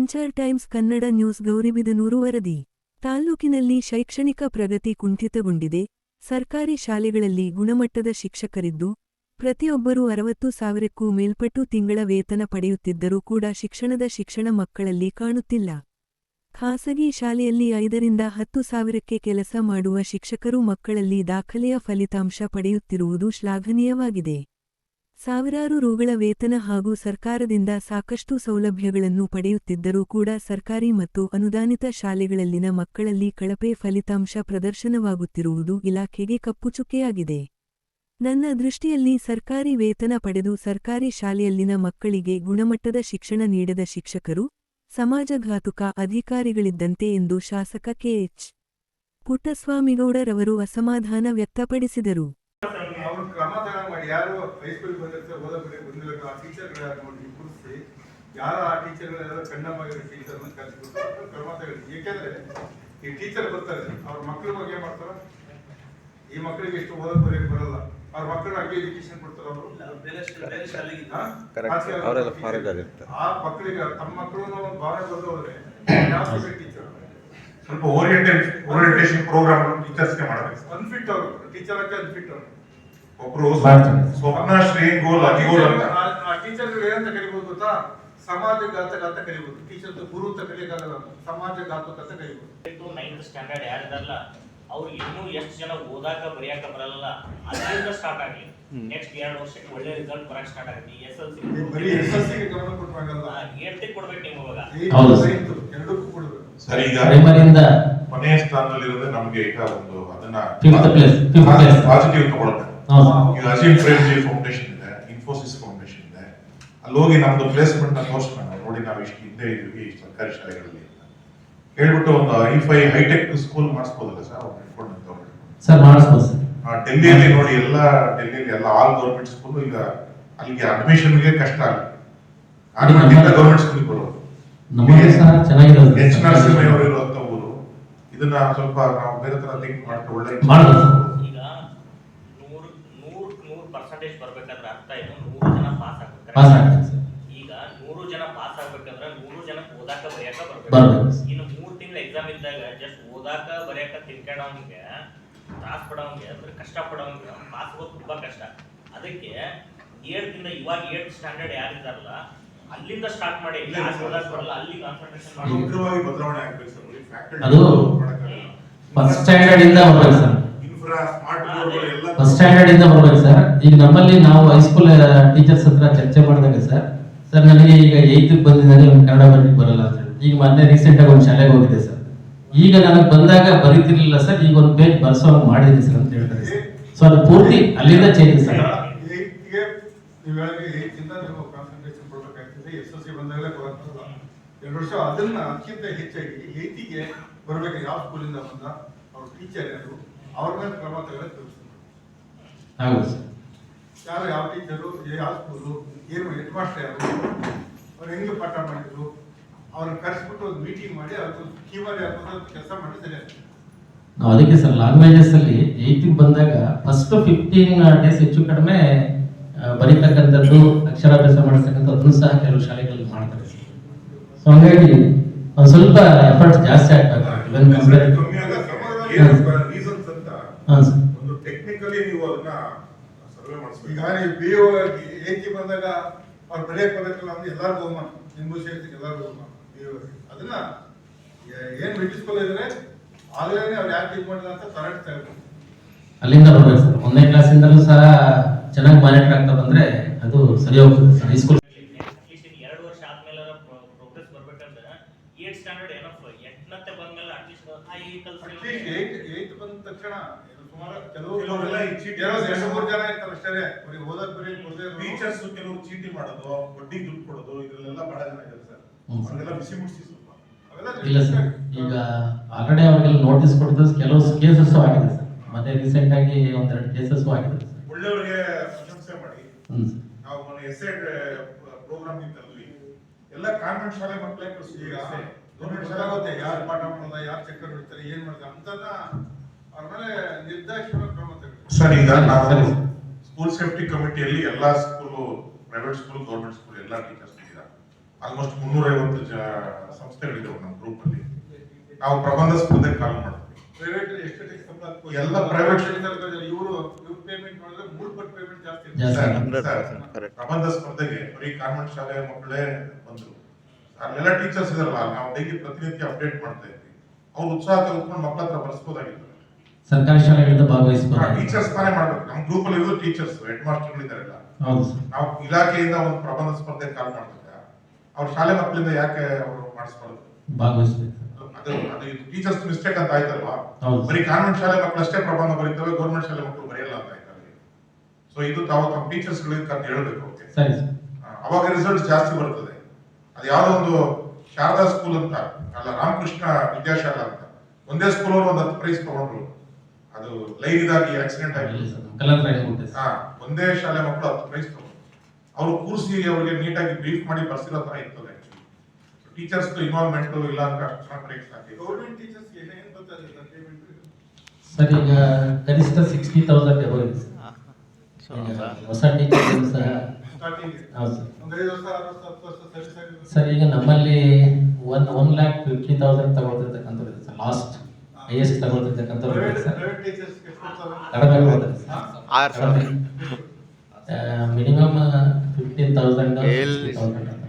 Future times Kannada news Gauribidanur ವರದಿ. ತಾಲ್ಲೂಕಿನಲ್ಲಿ ಶೈಕ್ಷಣಿಕ ಪ್ರಗತಿ ಕುಂಠಿತಗೊಂಡಿದೆ. ಸರ್ಕಾರಿ ಶಾಲೆಗಳಲ್ಲಿ ಗುಣಮಟ್ಟದ ಶಿಕ್ಷಕರಿದ್ದು, ಪ್ರತಿಯೊಬ್ಬರೂ ಅರವತ್ತು ಸಾವಿರಕ್ಕೂ ಮೇಲ್ಪಟ್ಟು ತಿಂಗಳ ವೇತನ ಪಡೆಯುತ್ತಿದ್ದರೂ ಕೂಡ ಶಿಕ್ಷಣದ ಶಿಕ್ಷಣ ಮಕ್ಕಳಲ್ಲಿ ಕಾಣುತ್ತಿಲ್ಲ. ಖಾಸಗಿ ಶಾಲೆಯಲ್ಲಿ ಐದರಿಂದ ಹತ್ತು ಸಾವಿರಕ್ಕೆ ಕೆಲಸ ಮಾಡುವ ಶಿಕ್ಷಕರು ಮಕ್ಕಳಲ್ಲಿ ದಾಖಲೆಯ ಫಲಿತಾಂಶ ಪಡೆಯುತ್ತಿರುವುದು ಶ್ಲಾಘನೀಯವಾಗಿದೆ. ಸಾವಿರಾರು ರುಗಳ ವೇತನ ಹಾಗೂ ಸರ್ಕಾರದಿಂದ ಸಾಕಷ್ಟು ಸೌಲಭ್ಯಗಳನ್ನು ಪಡೆಯುತ್ತಿದ್ದರೂ ಕೂಡ ಸರ್ಕಾರಿ ಮತ್ತು ಅನುದಾನಿತ ಶಾಲೆಗಳಲ್ಲಿನ ಮಕ್ಕಳಲ್ಲಿ ಕಳಪೆ ಫಲಿತಾಂಶ ಪ್ರದರ್ಶನವಾಗುತ್ತಿರುವುದು ಇಲಾಖೆಗೆ ಕಪ್ಪುಚುಕ್ಕೆಯಾಗಿದೆ. ನನ್ನ ದೃಷ್ಟಿಯಲ್ಲಿ ಸರ್ಕಾರಿ ವೇತನ ಪಡೆದು ಸರ್ಕಾರಿ ಶಾಲೆಯಲ್ಲಿನ ಮಕ್ಕಳಿಗೆ ಗುಣಮಟ್ಟದ ಶಿಕ್ಷಣ ನೀಡದ ಶಿಕ್ಷಕರು, ಸಮಾಜಘಾತುಕ ಅಧಿಕಾರಿಗಳಿದ್ದಂತೆ ಎಂದು ಶಾಸಕ ಕೆಎಚ್ ಪುಟ್ಟಸ್ವಾಮಿಗೌಡರವರು ಅಸಮಾಧಾನ ವ್ಯಕ್ತಪಡಿಸಿದರು ಅವ್ರು ಕ್ರಮ ತಗೊಂಡ್ ಮಾಡಿ ಯಾರು ಹೈಸ್ಕೂಲ್ ಬಂದಿರ್ತಾರೆ ಓದೋಕಡೆ ಬಂದಿಲ್ಲ ಆ ಟೀಚರ್ಗಳು ಯಾರು ನೋಡಿ ಕೂರಿಸಿ ಯಾರು ಆ ಟೀಚರ್ಗಳೆಲ್ಲ ಕಣ್ಣಮ್ಮಾಗಿರೋ ಟೀಚರ್ನ ಕಲಿಸ್ಬಿಟ್ಟು ಕ್ರಮ ತಗೊಳ್ಳಿ. ಏಕೆಂದ್ರೆ ಈ ಟೀಚರ್ ಬರ್ತಾರೆ. ಅವ್ರ ಮಕ್ಳ ಬಗ್ಗೆ ಏನ್ ಮಾಡ್ತಾರ? ಈ ಮಕ್ಕಳಿಗೆ ಎಷ್ಟು ಓದೋ ಬರೀ ಬರಲ್ಲ. ಅವ್ರ ಮಕ್ಕಳು ಹಂಗೆ ಎಜುಕೇಶನ್ ಕೊಡ್ತಾರೆ ಅವರು. ಆ ಮಕ್ಕಳಿಗೆ ತಮ್ಮ ಮಕ್ಕಳು ಭಾವನೆ ಬಂದು ಹೋದ್ರೆ ಟೀಚರ್ ಸ್ವಲ್ಪ ಓರಿಯಂಟೇಷನ್ ಓರಿಯಂಟೇಷನ್ ಪ್ರೋಗ್ರಾಮ್ ಟೀಚರ್ಸ್ಗೆ ಮಾಡಬೇಕು. ಅನ್ಫಿಟ್ ಅವರು. ಟೀಚರ್ ಆಗಿ ಅನ್ಫಿಟ್ ಅವರು. ಒಬ್ರು. ಸ್ವಪ್ನ ಶ್ರೀ ಗೋಲ್ ಅತಿಗೋಲ್ ಅಂತ ಟೀಚರ್ ಏನಂತ ಕರಿಬಹುದು ಗೊತ್ತಾ? ಸಮಾಜ ಘಾತಕ ಅಂತ ಕರಿಬಹುದು ಟೀಚರ್ ಗುರು ಅಂತ ಕಲಿಯಕ್ಕಾಗಲ್ಲ ಸಮಾಜ ಘಾತಕ ಅಂತ ಕರಿಬಹುದು ನೈನ್ತ್ ಸ್ಟ್ಯಾಂಡರ್ಡ್ ಯಾರಿದಾರಲ್ಲ ಅವ್ರಿಗೆ ಇನ್ನೂ ಎಷ್ಟು ಜನ ಓದಾಕ ಬರೆಯಾಕ ಬರಲ್ಲ. ಅದರಿಂದ ಸ್ಟಾರ್ಟ್ ಆಗಲಿ. ನೆಕ್ಸ್ಟ್ ಎರಡು ವರ್ಷಕ್ಕೆ ಒಳ್ಳೆ ರಿಸಲ್ಟ್ ಬರಕ್ ಸ್ಟಾರ್ಟ್ ಆಗುತ್ತೆ. ಎಸ್ ಎಲ್ ಸಿ ಬರೀ ಎಸ್ ಎಲ್ ಸಿ ಗಮನ ಕೊಟ್ಟಾಗಲ್ಲ ಹೇಳ್ತಿ ಕೊಡ್ಬೇಕು ನೀವು ಹೌದು. ಎರಡಕ್ಕೂ ಕೊಡಬೇಕು. ಸರಿ ಈಗ ಕೊನೆಯ ಸ್ಥಾನದಲ್ಲಿರೋದೇ ನಮಗೆ ಈಗ ಒಂದು ಅದನ್ನ. ಪಾಸಿಟಿವ್ ತಗೊಳ್ಬೇಕು. ಈಗ ಅಜೀಂ ಪ್ರೇಮ್ಜಿ ಫೌಂಡೇಶನ್ ಇದೆ ಇನ್ಫೋಸಿಸ್ ಫೌಂಡೇಶನ್ ಇದೆ. ಅಲ್ಲಿ ಹೋಗಿ ನಮ್ದು ಪ್ಲೇಸ್ಮೆಂಟ್ನ ತೋರಿಸ್ಕೊಂಡು ನೋಡಿ ನಾವು ಇಷ್ಟು ಹಿಂದೆ ಇದ್ವಿ ಸರ್ಕಾರಿ ಶಾಲೆಗಳಲ್ಲಿ ಅಂತ. ಹೇಳ್ಬಿಟ್ಟು ಒಂದು ಐ ಫೈ ಹೈಟೆಕ್ ಸ್ಕೂಲ್ ಮಾಡಿಸ್ಬೋದಲ್ಲ ಸರ್ ಅವ್ರು ಇಟ್ಕೊಂಡಂತವ್ರು ಸರ್ ಮಾಡಿಸ್ಬೋದು ಸರ್ ಆ, ಡೆಲ್ಲಿಯಲ್ಲಿ ನೋಡಿ ಎಲ್ಲ ಡೆಲ್ಲಿಯಲ್ಲಿ ಎಲ್ಲ ಆಲ್ ಗೌರ್ಮೆಂಟ್ ಸ್ಕೂಲ್ ಈಗ ಅಲ್ಲಿಗೆ ಅಡ್ಮಿಷನ್ಗೆ ಕಷ್ಟ ಆಗುತ್ತೆ ಆಟೋಮೆಟಿಕ್ ಗೌರ್ಮೆಂಟ್ ಸ್ಕೂಲ್ ಬರೋದು. ನಮಗೆ ಸಹ ಚೆನ್ನಾಗಿದೆ ಎಚ್ ನರಸಿಂಹಯ್ಯವರು ಇರುವಂತ ಊರು. ಇದನ್ನ ಸ್ವಲ್ಪ ನಾವು ಬೇರೆ ತರ ಥಿಂಕ್ ಮಾಡ್ಕೊಂಡು ಒಳ್ಳೆ ಮಾಡ್ಬೋದು ಸರ್. ಈಗ ನೂರು ನೂರು ನೂರು ಪರ್ಸೆಂಟೇಜ್ ಬರ್ಬೇಕಾದ್ರೆ ಅರ್ಥ ಏನು ನೂರು ಜನ ಪಾಸ್ ಸರ್ ಈಗ ನೂರು ಜನ ಪಾಸ್ ಆಗ್ಬೇಕಂದ್ರೆ ನೂರು ಜನ ಓದಾಕ ಬರೆಯಕ ಬರ್ಬೇಕು. ಇನ್ನು ಮೂರ್ ತಿಂಗಳ ಎಕ್ಸಾಮ್ ಇದ್ದಾಗ ಜಸ್ಟ್ ಓದಾಕ ಬರೆಯಕ ತಿನ್ಕೊಂಡವನಿಗೆ ತ್ರಾಸ್ ಪಡೋವಂಗೆ ಅಂದ್ರೆ ಕಷ್ಟ ಪಡೋವಂಗೆ ಪಾಸ್ ಆಗೋದು ತುಂಬಾ ಕಷ್ಟ. ಅದಕ್ಕೆ ಏಳ್ದಿಂದ ಇವಾಗ ಏಳ್ ಸ್ಟ್ಯಾಂಡರ್ಡ್ ಯಾರಿದ್ದಾರಲ್ಲ ಅಲ್ಲಿಂದ ಸ್ಟಾರ್ಟ್ ಮಾಡಿ ಕ್ಲಾಸ್ ಯಾರು ಬರಲ್ಲ ಅಲ್ಲಿ ಕಾನ್ಸಂಟ್ರೇಷನ್ ಮಾಡಿ ಅದು ಫಸ್ಟ್ ಸ್ಟ್ಯಾಂಡರ್ಡ್ ಇಂದ ಬರ್ಬೇಕು ಸರ್. ಫಸ್ಟ್ ಸ್ಟ್ಯಾಂಡರ್ಡ್ ಇಂದ ಬರ್ಬೇಕು ಸರ್ ಈಗ ನಮ್ಮಲ್ಲಿ ನಾವು ಹೈಸ್ಕೂಲ್ ಟೀಚರ್ಸ್ ಹತ್ರ ಚರ್ಚೆ ಮಾಡಿದಾಗ ಸರ್ ಸರ್ ನನಗೆ ಈಗ ಏಯ್ತ್ ಬಂದಿದ್ದಾನೆ ಒಂದು ಕನ್ನಡ ಬರ್ಲಿಕ್ಕೆ ಬರಲ್ಲ ಅಂತ ಈಗ ಮೊನ್ನೆ ರೀಸೆಂಟ್ ಆಗಿ ಒಂದು ಶಾಲೆಗೆ ಹೋಗಿದೆ ಸರ್ ಈಗ ನನಗೆ ಬಂದಾಗ ಬರೀತಿರ್ಲಿಲ್ಲ ಸರ್ ಈಗ ಒಂದು ಪೇಜ್ ಬರ್ಸೋ ಮಾಡಿದ್ದೀನಿ ಸರ್ ಅಂತ ಹೇಳ್ತಾರೆ ಸರ್ ಸೊ ಅದು ಪೂರ್ತಿ ಅಲ್ಲಿಂದ ಚೇಂಜ್ ಸರ್ ಎರಡು ವರ್ಷ ಅದನ್ನ ಅತ್ಯಂತ ಹೆಚ್ಚಾಗಿ ಏತಿಗೆ ಬರಬೇಕು ಯಾವ ಸ್ಕೂಲಿಂದ ಬಂದ? ಅವ್ರ ಟೀಚರ್ ಯಾರು? ಅವ್ರ ಮೇಲೆ ಕ್ರಮ ತಿಳಿಸ್ತಾರೆ ಹೌದು. ಸರ್ ಯಾರು ಯಾವ ಟೀಚರು ಯಾವ ಸ್ಕೂಲು ಏನು ಹೆಡ್ ಮಾಸ್ಟರ್ ಯಾರು ಅವ್ರು ಹೆಂಗೆ ಪಾಠ ಮಾಡಿದ್ರು ಅವ್ರನ್ನ ಕರೆಸ್ಬಿಟ್ಟು ಒಂದು ಮೀಟಿಂಗ್ ಮಾಡಿ ಅವ್ರದ್ದು ಕೀಮರಿ ಹಾಕೋದು ಕೆಲಸ ಮಾಡಿ ಸರಿ ಆಗ್ತದೆ ನಾವು ಅದಕ್ಕೆ ಸರ್ ಲ್ಯಾಂಗ್ವೇಜಸ್ ಅಲ್ಲಿ ಏಯ್ತಿಗೆ ಬಂದಾಗ ಫಸ್ಟ್ ಫಿಫ್ಟೀನ್ ಡೇಸ್ ಹೆಚ್ಚು ಕಡಿಮೆ ಬರೀತಕ್ಕಂಥದ್ದು ಅಕ್ಷರಾಭ್ಯಾಸ ಮಾಡಿಸ್ತಕ್ಕಂಥದ್ದು ಅದನ್ನು ಸಹ ಕೆಲವು ಶಾಲೆಗಳಲ್ಲಿ ಮಾಡ್ತಾರೆ ಸೊ ಹಂಗಾಗಿ ಒಂದು ಸ್ವಲ್ಪ ಎಫರ್ಟ್ಸ್ ಜಾಸ್ತಿ ಆಗ್ಬೇಕು. ಒಂದು ಟೆಕ್ನಿಕಲಿ ನೀವು ಅದನ್ನ ಸರ್ವೆ ಈಗ ಮಾಡಿಸ್ಬೇಕು ನೀವು ಬಿ ಒ ಏಟಿ ಬಂದಾಗ ಅವ್ರು ಬರೆಯಕ್ ಬರಬೇಕಲ್ಲ ಅಂದ್ರೆ ಎಲ್ಲಾರ್ಗು ಬಹುಮಾನ. ನಿಮ್ಗೂ ಸೇರಿಸಿ ಎಲ್ಲಾರ್ಗು ಬಹುಮಾನ. ಬಿ ಒ ಅದನ್ನ ಏನ್ ಇದ್ರೆ ಆಗಲೇ ಅವ್ರು ಯಾಕೆ ಇದು ಅಂತ ಕರೆಕ್ಟ್ ಅಲ್ಲಿಂದ ಬರ್ಬೇಕು ಸರ್. ಒಂದನೇ ಕ್ಲಾಸಿಂದಲೂ ಸಹ ಚೆನ್ನಾಗಿ ಮಾನಿಟರ್ ಆಗ್ತಾ ಬಂದ್ರೆ ಅದು ಸರಿ ಹೋಗ್ತದೆ ಸರ್. ಹೈಸ್ಕೂಲ್ ಎರಡು ವರ್ಷ ಆದ್ಮೇಲೆ ಪ್ರೋಗ್ರೆಸ್ ಬರ್ಬೇಕಂದ್ರೆ ಏಟ್ ಸ್ಟ್ಯಾಂಡರ್ಡ್ ಏನಪ್ಪ ಎಂಟನತ್ತೆ ಬಂದ್ಮೇಲೆ ಅಟ್ಲೀಸ್ಟ್ ಅಟ್ಲೀಸ್ಟ್ ಏಟ್ ಏಟ್ ಬಂದ ತಕ್ಷಣ ಸುಮಾರು ಕೆಲವು ಕೆಲವರೆಲ್ಲ ಈ ಚೀಟಿ ಎರಡು ಮೂರು ಜನ ಇರ್ತಾರೆ ಅಷ್ಟೇ. ಓದಕ್ ಬರೀ ಕೊಡದೆ ಟೀಚರ್ಸ್ ಕೆಲವರು ಚೀಟಿ ಮಾಡೋದು ಬಡ್ಡಿ ದುಡ್ಡು ಕೊಡೋದು ಇದ್ರಲ್ಲೆಲ್ಲ ಬಹಳ ಜನ ಇದ್ದಾರೆ ಸರ್. ಹ್ಮ್. ಅವ್ರಿಗೆಲ್ಲ ಬಿಸಿ ಮುಟ್ಟಿಸಿ ಸ್ವಲ್ಪ. ಇಲ್ಲ ಸರ್ ಈಗ ಆಲ್ರೆಡಿ ಅವ್ರಿಗೆಲ್ಲ ನೋಟಿಸ್ ಕೊಟ್ಟಿದ್ದು ಕೆಲವು ಕೇಸಸ್ ಆಗಿದೆ ಸರ್. ಮತ್ತೆ ರೀಸೆಂಟ್ ಆಗಿ ಒಂದೆರಡು ಕೇಸಸ್ ಆಗಿದೆ ಒಳ್ಳೆಯವರಿಗೆ ಪ್ರಶಂಸೆ ಮಾಡಿ. ನಾವು ಮೊನ್ನೆ ಎಸ್ಎ ಪ್ರೋಗ್ರಾಮ್ ಇತ್ತಲ್ಲಿ. ಎಲ್ಲ ಕಾನ್ವೆಂಟ್ ಶಾಲೆ ಮಕ್ಕಳೇ ಈಗ ಕಳಿಸ್ತೀವಿ ಗೌರ್ಮೆಂಟ್ ಗೊತ್ತಾಗುತ್ತೆ ಯಾರು ಪಾಠ ಮಾಡೋದ ಯಾರು ಚಕ್ಕರ್ ಬಿಡ್ತಾರೆ ಏನ್ ಮಾಡ್ತಾರೆ ಅಂತನ ಸರ್ ಈಗ ನಾವು ಸ್ಕೂಲ್ ಸೇಫ್ಟಿ ಕಮಿಟಿಯಲ್ಲಿ ಎಲ್ಲಾ school private school government school ಎಲ್ಲಾ ಟೀಚರ್ಸ್ ಇದ್ದಾರೆ ಆಲ್ಮೋಸ್ಟ್ ಮುನ್ನೂರ ಐವತ್ತು ಸಂಸ್ಥೆಗಳಿದ್ದಾವೆ ನಮ್ಮ ಗ್ರೂಪ್ ಅಲ್ಲಿ. ನಾವು ಪ್ರಬಂಧ ಸ್ಪರ್ಧೆಗೆ ಕಾಲ್ ಮಾಡ್ತೀವಿ. ಪ್ರೈವೇಟ್ ಎಷ್ಟೆಷ್ಟು ಸಂಬಳ? ಎಲ್ಲ private- ಇವರು ಇವ್ರು ಪೇಮೆಂಟ್ ಮಾಡಿದ್ರೆ ಮೂರು ಪಟ್ಟು ಪೇಮೆಂಟ್ ಜಾಸ್ತಿ. ಪ್ರಬಂಧ ಸ್ಪರ್ಧೆಗೆ ಬರೀ ಕಾನ್ವೆಂಟ್ ಶಾಲೆ ಮಕ್ಕಳೇ ಬಂದ್ರು. ಅಲ್ಲೆಲ್ಲ ಟೀಚರ್ಸ್ ಇದಾರಲ್ಲ ನಾವು ಡೈಲಿ ಪ್ರತಿನಿತ್ಯ ಅಪ್ಡೇಟ್ ಮಾಡ್ತಾ ಇದ್ವಿ ಅವ್ರು ಉತ್ಸಾಹ ತೆಗೆದುಕೊಂಡು ಮಕ್ಕಳ ಹತ್ರ ಬರ್ಸ್ಬೋದಾಗಿತ್ತು. ಸರ್ಕಾರಿ ಶಾಲೆಗಳಿಂದ ಭಾಗವಹಿಸಬಹುದು ಟೀಚರ್ಸ್ ತಾನೇ ಮಾಡ್ಬೇಕು. ನಮ್ಮ ಗ್ರೂಪ್ ಅಲ್ಲಿ ಇರೋದು ಟೀಚರ್ಸ್ ಹೆಡ್ ಮಾಸ್ಟರ್ಗಳಿದ್ದಾರಲ್ಲ ಹೌದು. ಸರ್ ನಾವು ಇಲಾಖೆಯಿಂದ ಒಂದು ಪ್ರಬಂಧ ಸ್ಪರ್ಧೆ ಕಾಲ್ ಮಾಡಿದಾಗ ಅವ್ರ ಶಾಲೆ ಮಕ್ಕಳಿಂದ ಯಾಕೆ ಅವರು ಮಾಡಿಸ್ಬಾರ್ದು? ಭಾಗವಹಿಸಬೇಕು. ಅದು ಅದು ಟೀಚರ್ಸ್ ಮಿಸ್ಟೇಕ್ ಅಂತ ಆಯ್ತಲ್ವಾ. ಬರೀ ಕಾನ್ವೆಂಟ್ ಶಾಲೆ ಮಕ್ಕಳು ಅಷ್ಟೇ ಪ್ರಬಂಧ ಬರೀತವೆ ಗೌರ್ಮೆಂಟ್ ಶಾಲೆ ಮಕ್ಕಳು ಬರೆಯಲ್ಲ ಅಂತ ಆಯ್ತಲ್ಲ. ಸೊ ಇದು ತಾವು ತಮ್ಮ ಟೀಚರ್ಸ್ ಗಳಿಗೆ ಅಂತ ಹೇಳಬೇಕು ಅವಾಗ ರಿಸಲ್ಟ್ ಜಾಸ್ತಿ ಬರ್ತದೆ. ಅದು ಯಾವ್ದೋ ಒಂದು ಶಾರದಾ ಸ್ಕೂಲ್ ಅಂತ ಅಲ್ಲ ರಾಮಕೃಷ್ಣ ವಿದ್ಯಾಶಾಲಾ ಅಂತ. ಒಂದೇ ಸ್ಕೂಲ್ ಅವರು ಒಂದು ಹತ್ತು ಪ್ರೈಸ್ ತಗೊಂಡ್ರು. ಅದು ಲೈನ್ ಇದಾಗಿ ಆಕ್ಸಿಡೆಂಟ್ ಆಗಿದೆ ಆಗಿ ಸರ್ ಕಲಂತ್ರ ಕೊಟ್ಟೆ ಒಂದೇ ಶಾಲೆ ಮಕ್ಕಳು ಹತ್ತು ಪ್ರೈಸ್ ಅವರು ಕೂರಿಸಿ ಅವರಿಗೆ ನೀಟಾಗಿ ಬ್ರೀಫ್ ಮಾಡಿ ಬರ್ಸಿರೋ ತರ ಇರ್ತದೆ ಆಕ್ಚುಲಿ ಟೀಚರ್ಸ್ ಇನ್ವಾಲ್ವ್ಮೆಂಟ್ ಇಲ್ಲ ಅಂತ ಅಷ್ಟು ಚೆನ್ನಾಗಿ ಪರೀಕ್ಷೆ ಆಗಿದೆ ಗೌರ್ಮೆಂಟ್ ಟೀಚರ್ಸ್ ಏನೇನು ಬರ್ತಾರೆ ಸರ್ ಪೇಮೆಂಟ್ ಸರ್ ಈಗ ಕನಿಷ್ಠ ಸಿಕ್ಸ್ಟಿ ತೌಸಂಡ್ So, ಈಗ ಹೊಸ ಟೀಚರ್ ಸಹ ಸರ್. ಈಗ ನಮ್ಮಲ್ಲಿ one one lakh fifty thousand ತಗೊಳ್ತಿರ್ತಕ್ಕಂಥದ್ದು sir last ಹಾ? ಆರು ಸಾವಿರ. Minimum fifteen? ತೌಸಂಡ್